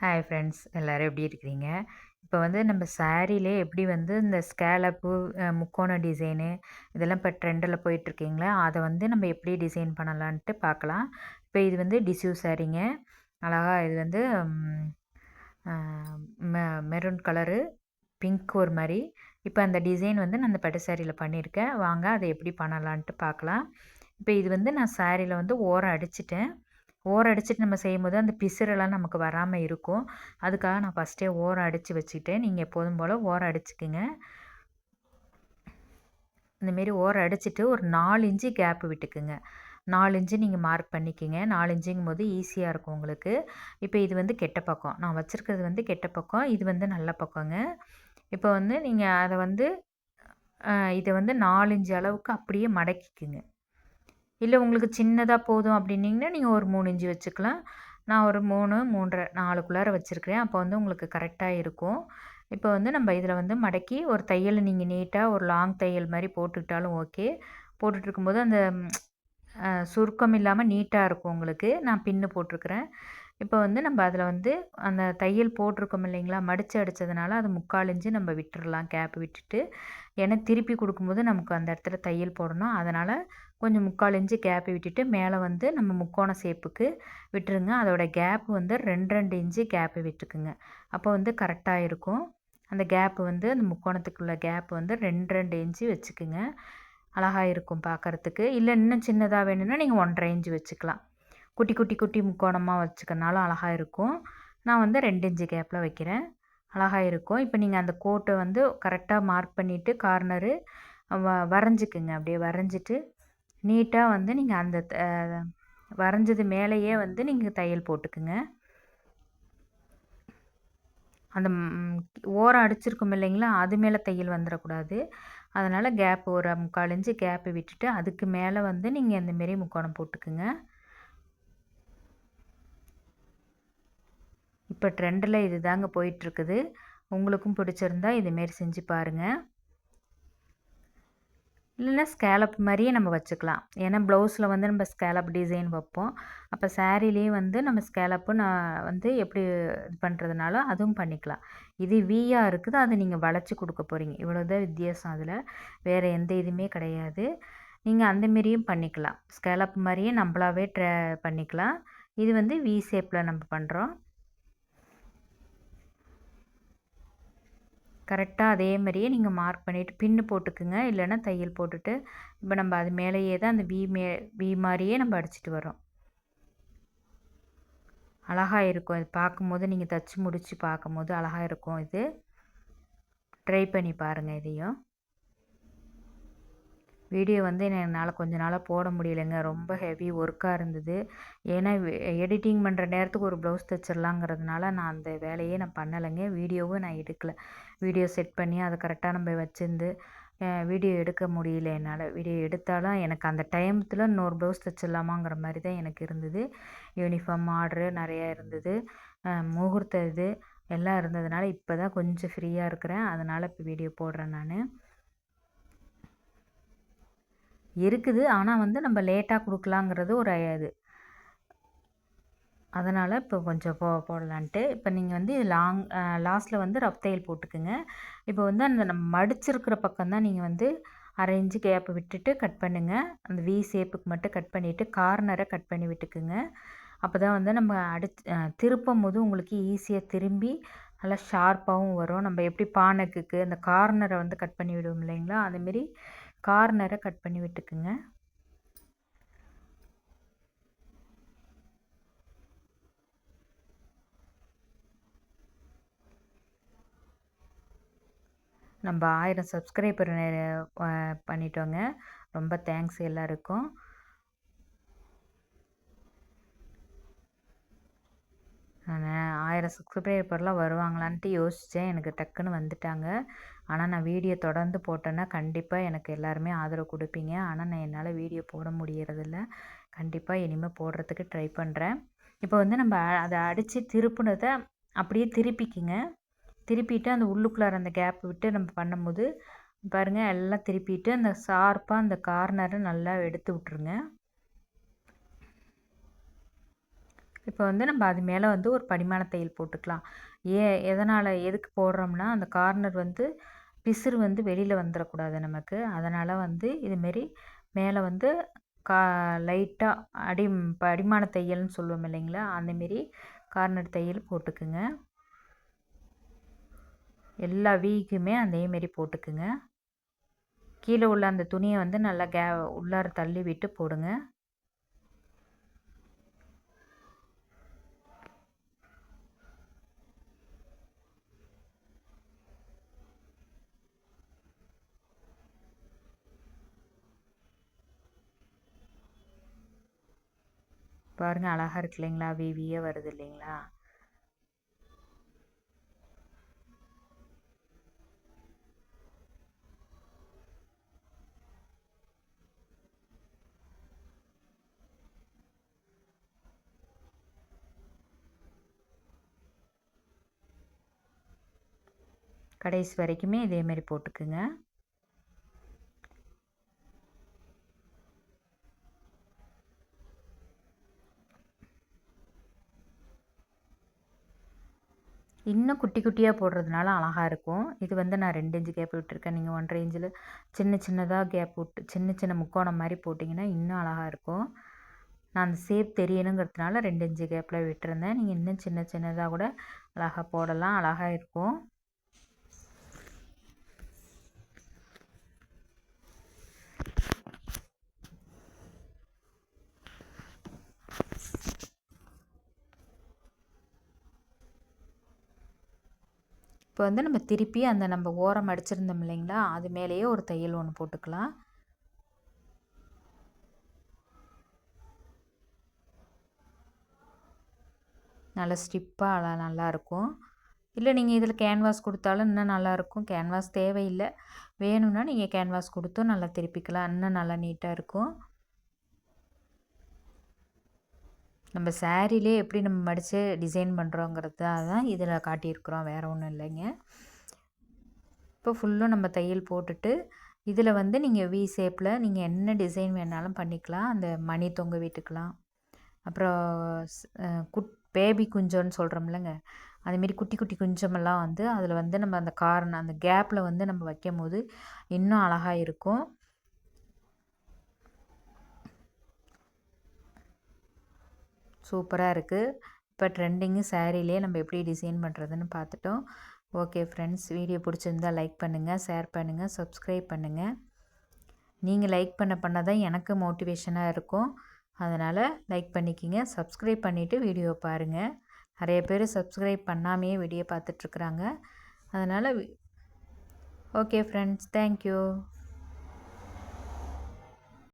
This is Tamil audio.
ஹாய் ஃப்ரெண்ட்ஸ் எல்லோரும் எப்படி இருக்கிறீங்க? இப்போ வந்து நம்ம சாரீலே எப்படி வந்து இந்த ஸ்கேலப்பு முக்கோண டிசைனு இதெல்லாம் இப்போ ட்ரெண்டில் போயிட்டுருக்கீங்களா? அதை வந்து நம்ம எப்படி டிசைன் பண்ணலான்ட்டு பார்க்கலாம். இப்போ இது வந்து டிஷ்யூ சாரீங்க அழகாக இது வந்து மெ மெரூன் கலரு பிங்க் ஒரு மாதிரி. இப்போ அந்த டிசைன் வந்து நான் அந்த பட்டு சாரியில் பண்ணியிருக்கேன். வாங்க அதை எப்படி பண்ணலான்ட்டு பார்க்கலாம். இப்போ இது வந்து நான் சாரியில் வந்து ஓரம் அடிச்சிட்டேன். ஓரம் அடிச்சுட்டு நம்ம செய்யும்போது அந்த பிசுறெல்லாம் நமக்கு வராமல் இருக்கும். அதுக்காக நான் ஃபஸ்ட்டே ஓரம் அடித்து வச்சுக்கிட்டேன். நீங்கள் எப்போதும் போல் ஓரம் அடிச்சுக்குங்க இந்தமாரி ஓரம் அடிச்சுட்டு ஒரு நாலு இன்ச்சு கேப்பு விட்டுக்குங்க. நாலு இன்ச்சு நீங்கள் மார்க் பண்ணிக்கிங்க. நாலு இன்ச்சுங்கும் போது ஈஸியாக இருக்கும் உங்களுக்கு. இப்போ இது வந்து கெட்ட பக்கம். நான் வச்சுருக்கிறது வந்து கெட்ட பக்கம். இது வந்து நல்ல பக்கங்க. இப்போ வந்து நீங்கள் அதை வந்து இதை வந்து நாலு இன்ச்சு அளவுக்கு அப்படியே மடக்கிக்குங்க. இல்லை உங்களுக்கு சின்னதாக போதும் அப்படின்னிங்கன்னா நீங்கள் ஒரு மூணு இஞ்சி வச்சுக்கலாம். நான் ஒரு மூணு மூன்றரை நாலுக்குள்ளார வச்சுருக்கிறேன். அப்போ வந்து உங்களுக்கு கரெக்டாக இருக்கும். இப்போ வந்து நம்ம இதில் வந்து மடக்கி ஒரு தையல் நீங்கள் நீட்டாக ஒரு லாங் தையல் மாதிரி போட்டுக்கிட்டாலும் ஓகே. போட்டுட்ருக்கும்போது அந்த சுருக்கம் இல்லாமல் நீட்டாக இருக்கும் உங்களுக்கு. நான் பின்னு போட்டிருக்கிறேன். இப்போ வந்து நம்ம அதில் வந்து அந்த தையல் போட்டிருக்கோம் இல்லைங்களா? மடித்து அடித்ததுனால அது முக்கால் நம்ம விட்டுடலாம் கேப் விட்டுட்டு. ஏன்னா திருப்பி கொடுக்கும்போது நமக்கு அந்த இடத்துல தையல் போடணும். அதனால் கொஞ்சம் முக்கால் இன்ச்சு கேப்பை விட்டுட்டு மேலே வந்து நம்ம முக்கோண சேப்புக்கு விட்டுருங்க. அதோடய கேப் வந்து ரெண்டு ரெண்டு இன்ச்சு கேப்பை விட்டுக்குங்க. அப்போ வந்து கரெக்டாக இருக்கும். அந்த கேப்பு வந்து அந்த முக்கோணத்துக்குள்ள கேப் வந்து ரெண்டு ரெண்டு இன்ச்சு வச்சுக்குங்க. அழகாக இருக்கும் பார்க்குறதுக்கு இல்லை இன்னும் சின்னதாக வேணும்னா நீங்கள் ஒன்றரை இன்ச்சு வச்சுக்கலாம். குட்டி குட்டி குட்டி முக்கோணமாக வச்சுக்கனாலும் அழகாக இருக்கும். நான் வந்து ரெண்டு இன்ச்சு கேப்பில் வைக்கிறேன். அழகாக இருக்கும். இப்போ நீங்கள் அந்த கோட்டை வந்து கரெக்டாக மார்க் பண்ணிவிட்டு கார்னரு வ வரைஞ்சிக்குங்க. அப்படியே வரைஞ்சிட்டு நீட்டாக வந்து நீங்கள் அந்த வரைஞ்சது மேலேயே வந்து நீங்கள் தையல் போட்டுக்குங்க. அந்த ஓரம் அடிச்சிருக்கும் இல்லைங்களா? அது மேலே தையல் வந்துடக்கூடாது அதனால் கேப் ஒரு முக்கால் இன்ச்சு கேப்பை விட்டுட்டு அதுக்கு மேலே வந்து நீங்கள் இந்தமாரி முக்கோணம் போட்டுக்குங்க. இப்போ ட்ரெண்டில் இது தாங்க போயிட்டுருக்குது உங்களுக்கும் பிடிச்சிருந்தா இதுமாரி செஞ்சு பாருங்கள் இல்லைன்னா ஸ்கேலப் மாதிரியே நம்ம வச்சுக்கலாம். ஏன்னா ப்ளவுஸில் வந்து நம்ம ஸ்கேலப் டிசைன் வைப்போம். அப்போ சாரீலேயும் வந்து நம்ம ஸ்கேலப்பு நான் வந்து எப்படி இது பண்ணுறதுனால அதுவும் பண்ணிக்கலாம். இது வீயாக இருக்குது. அதை நீங்கள் வளைச்சி கொடுக்க போகிறீங்க இவ்வளோதான் வித்தியாசம் அதில். வேறு எந்த இதுவுமே கிடையாது. நீங்கள் அந்தமாரியும் பண்ணிக்கலாம். ஸ்கேலப் மாதிரியே நம்மளாவே ட்ரை பண்ணிக்கலாம். இது வந்து வி ஷேப்பில் நம்ம பண்ணுறோம் கரெக்டாக அதே மாதிரியே நீங்கள் மார்க் பண்ணிவிட்டு பின்னு போட்டுக்குங்க. இல்லைன்னா தையல் போட்டுட்டு இப்போ நம்ம அது மேலேயே தான் அந்த வி மே வி மாதிரியே நம்ம அடிச்சிட்டு வரோம் அழகாக இருக்கும். இது பார்க்கும்போது நீங்கள் தச்சு முடித்து பார்க்கும்போது அழகாக இருக்கும் இது. ட்ரை பண்ணி பாருங்கள் இதையும். வீடியோ வந்து என்னால் கொஞ்ச நாளாக போட முடியலைங்க. ரொம்ப ஹெவி ஒர்க்காக இருந்தது. ஏன்னா எடிட்டிங் பண்ணுற நேரத்துக்கு ஒரு ப்ளவுஸ் தைச்சிடலாங்கிறதுனால நான் அந்த வேலையே நான் பண்ணலைங்க. வீடியோவும் நான் எடுக்கலை. வீடியோ செட் பண்ணி அதை கரெக்டாக நம்ம வச்சுருந்து வீடியோ எடுக்க முடியல என்னால். வீடியோ எடுத்தாலும் எனக்கு அந்த டைமத்தில் இன்னொரு ப்ளவுஸ் தைச்சிடலாமாங்கிற மாதிரி தான் எனக்கு இருந்தது. யூனிஃபார்ம் ஆர்டரு நிறையா இருந்தது. முகூர்த்த இது எல்லாம் இருந்ததுனால இப்போ தான் கொஞ்சம் ஃப்ரீயாக இருக்கிறேன். அதனால் இப்போ வீடியோ போடுறேன் நான். இருக்குது. ஆனால் வந்து நம்ம லேட்டாக கொடுக்கலாங்கிறது ஒரு இது. அதனால் இப்போ கொஞ்சம் போ போடலான்ட்டு. இப்போ நீங்கள் வந்து லாங் லாஸ்ட்டில் வந்து ரஃப் தையல் போட்டுக்குங்க. இப்போ வந்து அந்த நம்ம மடிச்சிருக்கிற பக்கம் தான் நீங்கள் வந்து அரை இன்ச்சு கேப்பை விட்டுட்டு கட் பண்ணுங்கள் அந்த வி ஷேப்புக்கு மட்டும் கட் பண்ணிவிட்டு கார்னரை கட் பண்ணி விட்டுக்குங்க. அப்போ தான் வந்து நம்ம அடிச்சு திருப்பும் போது உங்களுக்கு ஈஸியாக திரும்பி நல்லா ஷார்ப்பாகவும் வரும். நம்ம எப்படி பானைக்கு அந்த கார்னரை வந்து கட் பண்ணி விடுவோம் இல்லைங்களா? அதேமாரி கார்னரை கட் பண்ணி விட்டுக்குங்க. நம்ம ஆயிரம் சப்ஸ்கிரைபர் பண்ணிட்டோங்க. ரொம்ப தேங்க்ஸ் எல்லாருக்கும். ஆயிரம் சப்ஸ்கிரைபர்லாம் வருவாங்களான்ட்டு யோசித்தேன் எனக்கு டக்குன்னு வந்துட்டாங்க. ஆனால் நான் வீடியோ தொடர்ந்து போட்டேன்னா கண்டிப்பாக எனக்கு எல்லாருமே ஆதரவு கொடுப்பீங்க. ஆனால் நான் என்னால் வீடியோ போட முடியறதில்ல. கண்டிப்பாக இனிமேல் போடுறதுக்கு ட்ரை பண்ணுறேன் இப்போ வந்து நம்ம அதை அடித்து திருப்புனதை அப்படியே திருப்பிக்கிங்க. திருப்பிட்டு அந்த உள்ளுக்குள்ளார அந்த கேப் விட்டு நம்ம பண்ணும்போது பாருங்கள் எல்லாம் திருப்பிட்டு அந்த ஷார்ப்பாக அந்த கார்னரை நல்லா எடுத்து விட்ருங்க இப்போ வந்து நம்ம அது மேலே வந்து ஒரு படிமான தையல் போட்டுக்கலாம். ஏ எதனால் எதுக்கு போடுறோம்னா அந்த கார்னர் வந்து பிசுறு வந்து வெளியில் வந்துடக்கூடாது நமக்கு. அதனால் வந்து இதுமாரி மேலே வந்து கா லைட்டாக அடி படிமான தையல்னு சொல்லுவோம் இல்லைங்களா? அந்தமாரி கார்னர் தையல் போட்டுக்குங்க. எல்லா வீக்குமே அதேமாரி போட்டுக்குங்க. கீழே உள்ள அந்த துணியை வந்து நல்லா கே உள்ளார தள்ளி விட்டு போடுங்க. பாருங்கள் அழகாக இருக்கு இல்லைங்களா? வேவியே வருது இல்லைங்களா? கடைசி வரைக்குமே இதேமாரி போட்டுக்குங்க. இன்னும் குட்டி குட்டியாக போடுறதுனால அழகாக இருக்கும். இது வந்து நான் ரெண்டு இன்ச்சு கேப் விட்டுருக்கேன். நீங்கள் ஒன்றரை இன்ச்சில் சின்ன சின்னதாக கேப் விட்டு சின்ன சின்ன முக்கோணம் மாதிரி போட்டிங்கன்னா இன்னும் அழகாக இருக்கும். நான் அந்த சேப் தெரியணுங்கிறதுனால ரெண்டு இன்ச்சு கேப்பில் விட்டுருந்தேன். நீங்கள் இன்னும் சின்ன சின்னதாக கூட அழகாக போடலாம். அழகாக இருக்கும். இப்போ வந்து நம்ம திருப்பி அந்த நம்ம ஓரம் அடிச்சிருந்தோம் இல்லைங்களா? அது மேலேயே ஒரு தையல் ஒன்று போட்டுக்கலாம். நல்லா ஸ்டிப்பாக நல்லாயிருக்கும் இல்லை நீங்கள் இதில் கேன்வாஸ் கொடுத்தாலும் இன்னும் நல்லாயிருக்கும் கேன்வாஸ் தேவையில்லை. வேணும்னா நீங்கள் கேன்வாஸ் கொடுத்தும் நல்லா திருப்பிக்கலாம். இன்னும் நல்லா நீட்டாக இருக்கும். நம்ம சேரீலே எப்படி நம்ம மடித்து டிசைன் பண்ணுறோங்கிறது தான் இதில் காட்டியிருக்கிறோம். வேறு ஒன்றும் இல்லைங்க. இப்போ ஃபுல்லும் நம்ம தையல் போட்டுட்டு இதில் வந்து நீங்கள் வி ஷேப்பில் நீங்கள் என்ன டிசைன் வேணாலும் பண்ணிக்கலாம். அந்த மணி தொங்க விட்டுக்கலாம் அப்புறம் குட் பேபி குஞ்சோன்னு சொல்கிறோம்லங்க அதுமாரி குட்டி குட்டி குஞ்சமெல்லாம் வந்து அதில் வந்து நம்ம அந்த கார்னர் அந்த கேப்பில் வந்து நம்ம வைக்கும் போது இன்னும் அழகாக இருக்கும். சூப்பராக இருக்குது இப்போ ட்ரெண்டிங்கு சேரீலேயே நம்ம எப்படி டிசைன் பண்ணுறதுன்னு பார்த்துட்டோம். ஓகே ஃப்ரெண்ட்ஸ் வீடியோ பிடிச்சிருந்தால் லைக் பண்ணுங்கள் ஷேர் பண்ணுங்கள் சப்ஸ்கிரைப் பண்ணுங்கள் நீங்கள் லைக் பண்ண பண்ண தான் எனக்கு மோட்டிவேஷனாக இருக்கும். அதனால் லைக் பண்ணிக்கிங்க சப்ஸ்கிரைப் பண்ணிவிட்டு வீடியோ பாருங்கள் நிறைய பேர் சப்ஸ்கிரைப் பண்ணாமையே வீடியோ பார்த்துட்ருக்குறாங்க அதனால் ஓகே ஃப்ரெண்ட்ஸ் தேங்க்யூ